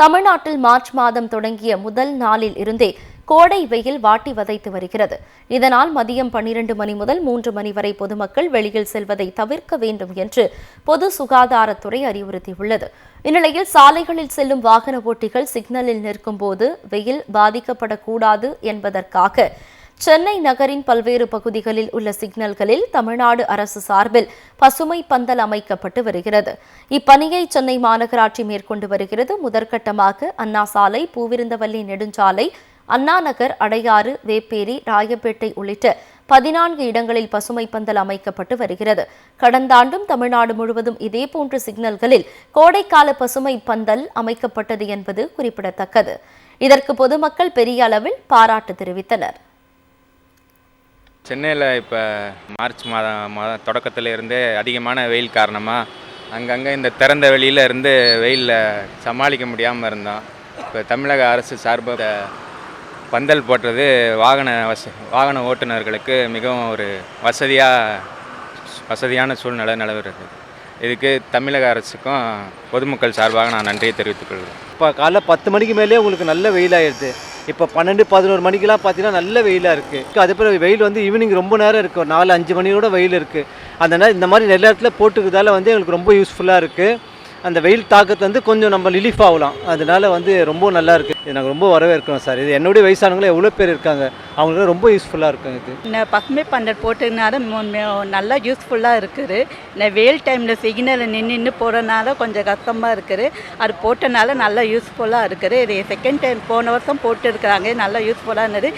தமிழ்நாட்டில் மார்ச் மாதம் தொடங்கிய முதல் நாளில் இருந்தே கோடை வெயில் வாட்டி வதைத்து வருகிறது. இதனால் மதியம் பன்னிரண்டு மணி முதல் மூன்று மணி வரை பொதுமக்கள் வெளியில் செல்வதை தவிர்க்க வேண்டும் என்று பொது சுகாதாரத்துறை அறிவுறுத்தியுள்ளது. இந்நிலையில் சாலைகளில் செல்லும் வாகன ஓட்டிகள் சிக்னலில் நிற்கும் போது வெயில் பாதிக்கப்படக்கூடாது என்பதற்காக சென்னை நகரின் பல்வேறு பகுதிகளில் உள்ள சிக்னல்களில் தமிழ்நாடு அரசு சார்பில் பசுமை பந்தல் அமைக்கப்பட்டு வருகிறது. இப்பணியை சென்னை மாநகராட்சி மேற்கொண்டு வருகிறது. முதற்கட்டமாக அண்ணா சாலை பூவிருந்தவல்லி நெடுஞ்சாலை அண்ணா நகர் அடையாறு வேப்பேரி ராயப்பேட்டை உள்ளிட்ட பதினான்கு இடங்களில் பசுமை பந்தல் அமைக்கப்பட்டு வருகிறது. கடந்த ஆண்டும் தமிழ்நாடு முழுவதும் இதேபோன்ற சிக்னல்களில் கோடைக்கால பசுமை பந்தல் அமைக்கப்பட்டது என்பது குறிப்பிடத்தக்கது. இதற்கு பொதுமக்கள் பெரிய அளவில் பாராட்டு தெரிவித்தனர். சென்னையில் இப்போ மார்ச் மாதம் மாதம் தொடக்கத்தில் இருந்தே அதிகமான வெயில் காரணமாக அங்கங்கே இந்த திறந்த வெளியில் இருந்து வெயிலில் சமாளிக்க முடியாமல் இருந்தோம். இப்போ தமிழக அரசு சார்பாக பந்தல் போட்டது வாகன வச வாகன ஓட்டுநர்களுக்கு மிகவும் ஒரு வசதியாக வசதியான சூழ்நிலை நிலவுகிறது. இதுக்கு தமிழக அரசுக்கும் பொதுமக்கள் சார்பாக நான் நன்றியை தெரிவித்துக் கொள்கிறேன். இப்போ காலைல பத்து மணிக்கு மேலே உங்களுக்கு நல்ல வெயிலாகிடுது இப்போ பன்னெண்டு பதினோரு மணிக்கெலாம் பார்த்தீங்கன்னா நல்ல வெயிலாக இருக்குது அதே போல் வெயில் வந்து ஈவினிங் ரொம்ப நேரம் இருக்குது நாலு அஞ்சு மணியோட வெயில் இருக்குது அந்த நேரம் இந்த மாதிரி நல்ல இடத்துல போட்டுக்கிறதால வந்து எங்களுக்கு ரொம்ப யூஸ்ஃபுல்லாக இருக்குது அந்த வெயில் தாக்கத்தை வந்து கொஞ்சம் நம்ம ரிலீஃப் ஆகலாம். அதனால வந்து ரொம்ப நல்லா இருக்குது இது நாங்கள் ரொம்ப வரவேற்கிறோம் சார். இது என்னுடைய வயசானவங்களும் எவ்வளோ பேர் இருக்காங்க அவங்களுக்கு ரொம்ப யூஸ்ஃபுல்லாக இருக்கும் இது இந்த பசுமை பந்தல் போட்டதுனால நல்லா யூஸ்ஃபுல்லாக இருக்குது. இந்த வெயில் டைமில் சிக்னலில் நின்று நின்று போகிறனால கொஞ்சம் கஷ்டமாக இருக்குது. அது போட்டனால நல்லா யூஸ்ஃபுல்லாக இருக்குது. இது செகண்ட் டைம் போன வருஷம் போட்டு இருக்கிறாங்க நல்லா யூஸ்ஃபுல்லாக இருந்தது.